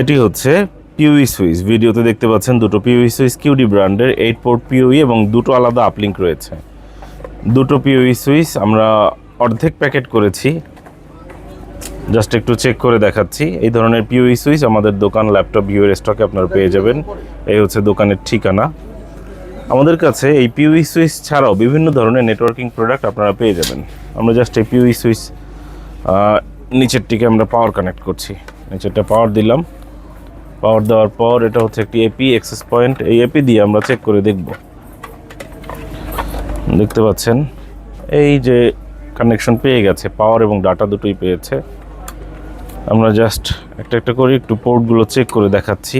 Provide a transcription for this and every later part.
এটি হচ্ছে পিউই সুইচ ভিডিওতে দেখতে পাচ্ছেন দুটো পিউই সুইচ কিউডি ব্র্যান্ডের এইট পোর্ট পিউই এবং দুটো আলাদা আপলিঙ্ক রয়েছে। দুটো পিউই সুইচ আমরা অর্ধেক প্যাকেট করেছি। জাস্ট একটু চেক করে দেখাচ্ছি। এই ধরনের পিউই সুইচ আমাদের দোকান ল্যাপটপ ভিউয়ের স্টকে আপনারা পেয়ে যাবেন। এই হচ্ছে দোকানের ঠিকানা। আমাদের কাছে এই পিউই সুইচ ছাড়াও বিভিন্ন ধরনের নেটওয়ার্কিং প্রোডাক্ট আপনারা পেয়ে যাবেন। আমরা জাস্ট এই পিউই সুইচ নিচেরটিকে আমরা পাওয়ার কানেক্ট করছি। নিচেরটা পাওয়ার দিলাম। পাওয়ার দেওয়ার পর এটা হচ্ছে একটি এপি এক্সেস পয়েন্ট এই এপি দিয়ে আমরা চেক করে দেখব। দেখতে পাচ্ছেন, এই যে কানেকশন পেয়ে গেছে পাওয়ার এবং ডাটা দুটোই পেয়েছে। আমরা জাস্ট একটা একটা করে একটু পোর্টগুলো চেক করে দেখাচ্ছি।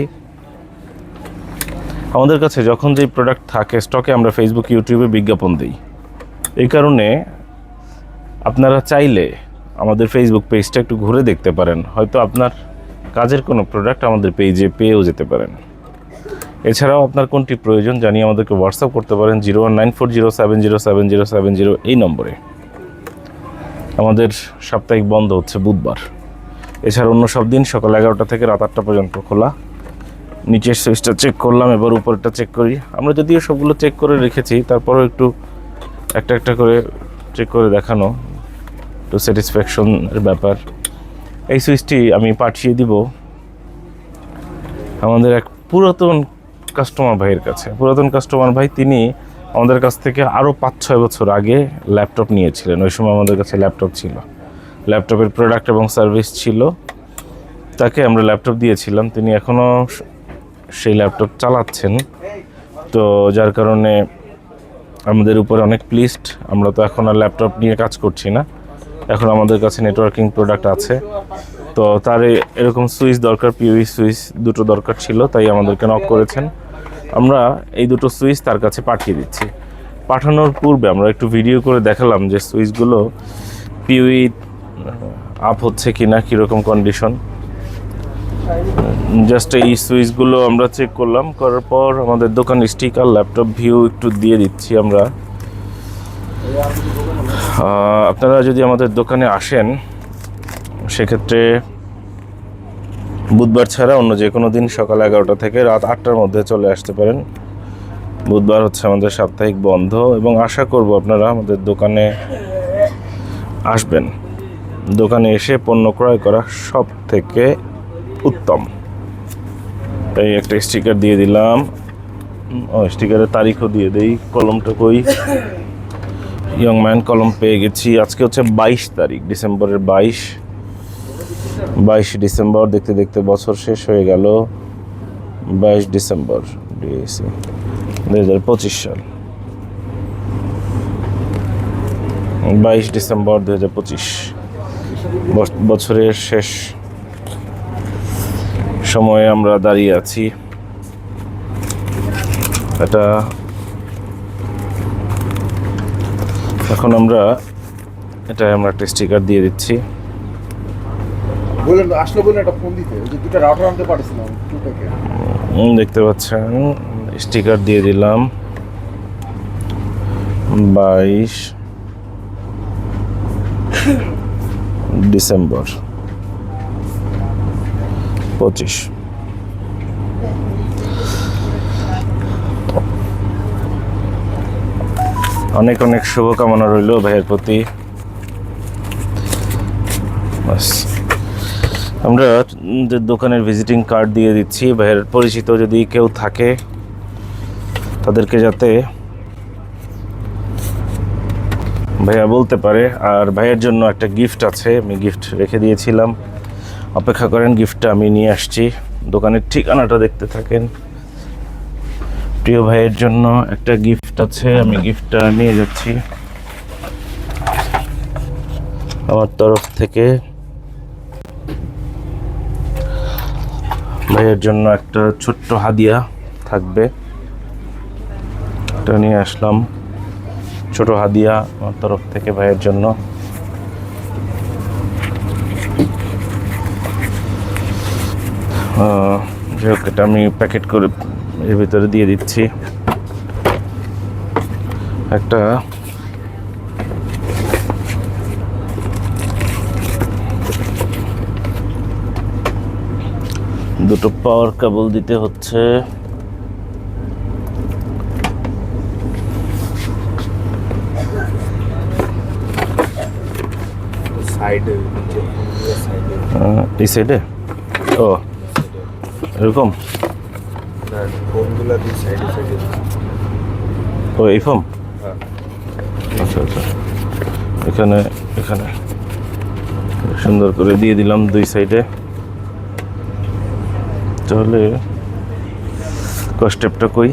আমাদের কাছে যখন যেই প্রোডাক্ট থাকে স্টকে আমরা ফেসবুক ইউটিউবে বিজ্ঞাপন দিই। এই কারণে আপনারা চাইলে আমাদের ফেসবুক পেজটা একটু ঘুরে দেখতে পারেন। হয়তো আপনার কাজের কোনো প্রোডাক্ট আমাদের পেজে পেয়েও যেতে পারেন। এছাড়াও আপনার কোনটি প্রয়োজন জানিয়ে আমাদেরকে হোয়াটসঅ্যাপ করতে পারেন zero one nine four zero seven zero seven zero seven zero এই নম্বরে। আমাদের সাপ্তাহিক বন্ধ হচ্ছে বুধবার। এছাড়া অন্য সব দিন সকাল এগারোটা থেকে রাত আটটা পর্যন্ত খোলা। নিচের সুইচটা চেক করলাম, এবার উপরটা চেক করি। আমরা যদিও সবগুলো চেক করে রেখেছি, তারপরেও একটু একটা একটা করে চেক করে দেখানো। একটু স্যাটিসফ্যাকশনের ব্যাপার। এই সুইচটি আমি পাঠিয়ে দিব আমাদের এক পুরাতন কাস্টমার ভাইয়ের কাছে। পুরাতন কাস্টমার ভাই তিনি আমাদের কাছ থেকে আরও পাঁচ ছয় বছর আগে ল্যাপটপ নিয়েছিলেন। ওই সময় আমাদের কাছে ল্যাপটপ ছিল। ল্যাপটপের প্রোডাক্ট এবং সার্ভিস ছিল। তাকে আমরা ল্যাপটপ দিয়েছিলাম। তিনি এখনও সেই ল্যাপটপ চালাচ্ছেন। তো যার কারণে আমাদের উপরে অনেক প্লিস্ট আমরা তো এখন আর ল্যাপটপ নিয়ে কাজ করছি না। এখন আমাদের কাছে নেটওয়ার্কিং প্রোডাক্ট আছে। তো তার এরকম সুইচ দরকার পিউই সুইচ দুটো দরকার ছিল, তাই আমাদেরকে নক করেছেন। আমরা এই দুটো সুইচ তার কাছে পাঠিয়ে দিচ্ছি। পাঠানোর পূর্বে আমরা একটু ভিডিও করে দেখালাম যে সুইচগুলো পিউই আপ হচ্ছে কি না কীরকম কন্ডিশন জাস্ট এই সুইচগুলো আমরা চেক করলাম, করার পর আমাদের দোকান স্টিকার ল্যাপটপ ভিউ একটু দিয়ে দিচ্ছি আমরা। আপনারা যদি আমাদের দোকানে আসেন, সেক্ষেত্রে বুধবার ছাড়া অন্য যে কোনো দিন সকাল এগারোটা থেকে রাত আটটার মধ্যে চলে আসতে পারেন। বুধবার হচ্ছে আমাদের সাপ্তাহিক বন্ধ এবং আশা করব আপনারা আমাদের দোকানে আসবেন। দোকানে এসে পণ্য ক্রয় করা সব থেকে উত্তম। এই একটা স্টিকার দিয়ে দিলাম। ও স্টিকারের তারিখও দিয়ে দেই কলমটা কই ইয়ং ম্যান কলম পেয়ে গেছি। আজকে হচ্ছে বাইশ তারিখ, ডিসেম্বরের বাইশ। বাইশ ডিসেম্বর, দেখতে দেখতে বছর শেষ হয়ে গেল। বাইশ ডিসেম্বর ডিএসি দুই হাজার পঁচিশ সাল। বাইশ ডিসেম্বর, দুই হাজার পঁচিশ। বছরের শেষ সময়ে আমরা দাঁড়িয়ে আছি। এটা এখন আমরা এটা আমরা একটা স্টিকার দিয়ে দিচ্ছি। বললেন আসলে বললেন একটা ফোন দিতে। ওই যে দুটো রাউটার আনতে পারছিলাম টু প্যাকেট উম, দেখতে পাচ্ছেন স্টিকার দিয়ে দিলাম। বাইশ ডিসেম্বর পঁচিশ। অনেক অনেক শুভকামনা রইল ভাইয়ের প্রতি। আমরা দোকানের ভিজিটিং কার্ড দিয়ে দিচ্ছি, ভাইয়ের পরিচিত যদি কেউ থাকে, তাদেরকে যাতে ভাইয়া বলতে পারে। আর ভাইয়ের জন্য একটা গিফট আছে, আমি গিফট রেখে দিয়েছিলাম। অপেক্ষা করেন গিফটটা আমি নিয়ে আসছি। দোকানের ঠিকানাটা দেখতে থাকেন। প্রিয় ভাইয়ের জন্য একটা গিফট আছে, আমি গিফটটা নিয়ে যাচ্ছি। আমার তরফ থেকে ভাইয়ের জন্য একটা ছোট্ট হাদিয়া থাকবে। এটা নিয়ে আসলাম। ছোট হাদিয়া আমার তরফ থেকে ভাইয়ের জন্য। যাই হোক, এটা আমি প্যাকেট করে এর ভিতরে দিয়ে দিচ্ছি একটা দুটো পাওয়ার কেবল দিতে হচ্ছে। এই সাইডে ও এরকম? না ফোনগুলো দিয়ে সাইডে সাইডে ও এই ফর্ম হ্যাঁ। আচ্ছা আচ্ছা। এখানে এখানে। সুন্দর করে দিয়ে দিলাম দুই সাইডে তাহলে স্টেপটা কই?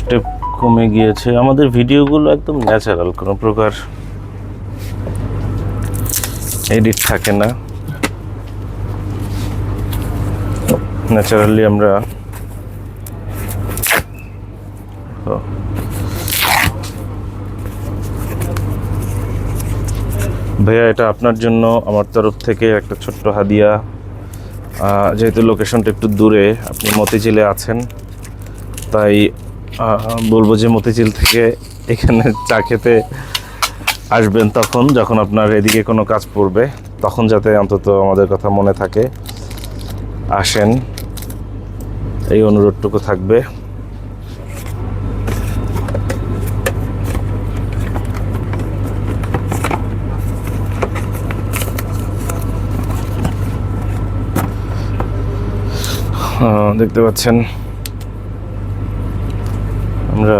স্টেপ কমে গিয়েছে। আমাদের ভিডিওগুলো একদম ন্যাচারাল কোনো প্রকার এডিট থাকে না। ন্যাচারালি আমরা ভাইয়া, এটা আপনার জন্য, আমার তরফ থেকে একটা ছোট্ট হাদিয়া। যেহেতু লোকেশনটা একটু দূরে, আপনি মতিঝিলে আছেন, তাই বলব যে মতিঝিল থেকে এখানে চা খেতে আসবেন তখন, যখন আপনার এদিকে কোনো কাজ পড়বে, তখন যাতে অন্তত আমাদের কথা মনে থাকে। আসেন। এই অনুরোধটুকু থাকবে। দেখতে পাচ্ছেন। আমরা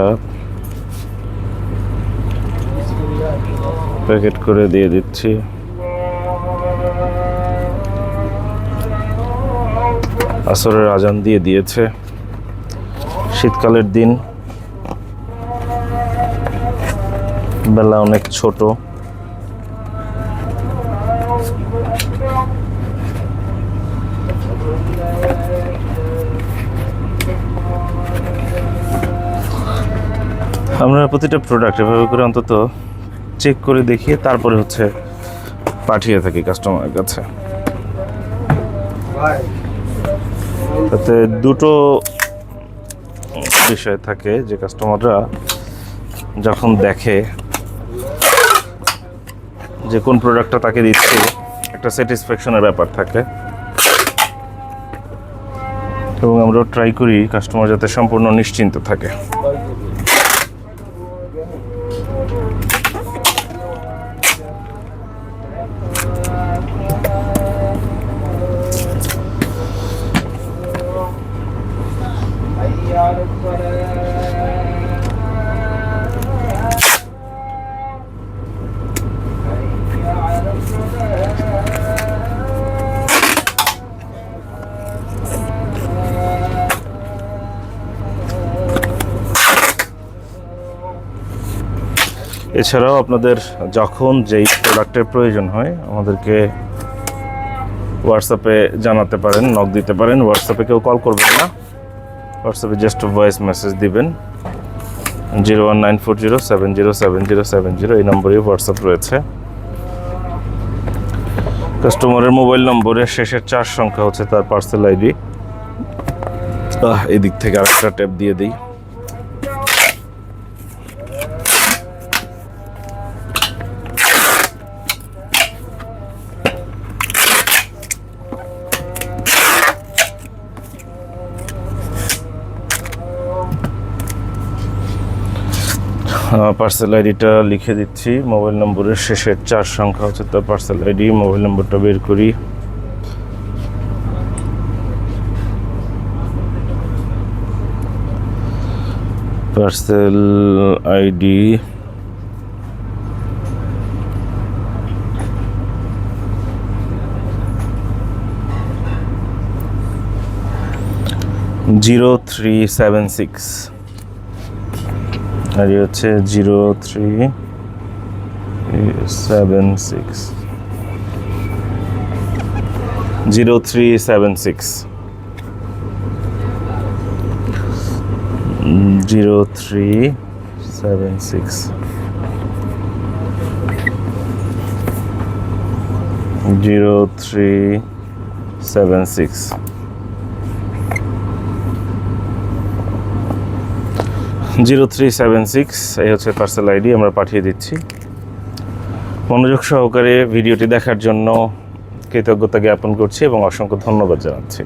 প্যাকেট করে দিয়ে দিচ্ছি। আসরের আজান দিয়ে দিয়েছে। শীতকালের দিন বেলা অনেক ছোট। আমরা প্রতিটা প্রোডাক্ট এভাবে করে অন্তত চেক করে দেখিয়ে তারপরে হচ্ছে পাঠিয়ে থাকি কাস্টমারের কাছে। তাতে দুটো বিষয় থাকে যে কাস্টমাররা যখন দেখে যে কোন প্রোডাক্টটা তাকে দিচ্ছে, একটা স্যাটিসফ্যাকশনের ব্যাপার থাকে। এবং আমরা ট্রাই করি কাস্টমার যাতে সম্পূর্ণ নিশ্চিন্ত থাকে। এছাড়াও আপনাদের যখন যেই প্রোডাক্টের প্রয়োজন হয়, আমাদেরকে হোয়াটসঅ্যাপে জানাতে পারেন নক দিতে পারেন। হোয়াটসঅ্যাপে কেউ কল করবেন না। হোয়াটসঅ্যাপে জাস্ট ভয়েস মেসেজ দিবেন। Zero one nine four zero seven zero seven zero seven zero এই নম্বরেই হোয়াটসঅ্যাপ রয়েছে। কাস্টমারের মোবাইল নম্বরের শেষের চার সংখ্যা হচ্ছে তার পার্সেল আইডি এই দিক থেকে আরেকটা ট্যাপ দিয়ে দিই। পার্সেল আইডিটা লিখে দিচ্ছি। মোবাইল নম্বরের শেষের চার সংখ্যা হচ্ছে তার পার্সেল আইডি মোবাইল নম্বরটা বের করি। Parcel ID zero three seven six এই হচ্ছে zero three seven six. Zero three seven six. Zero three seven six. Zero three seven six. Zero three seven six, এই হচ্ছে পার্সেল আইডি আমরা পাঠিয়ে দিচ্ছি। মনোযোগ সহকারে ভিডিওটি দেখার জন্য কৃতজ্ঞতা জ্ঞাপন করছি এবং অসংখ্য ধন্যবাদ জানাচ্ছি।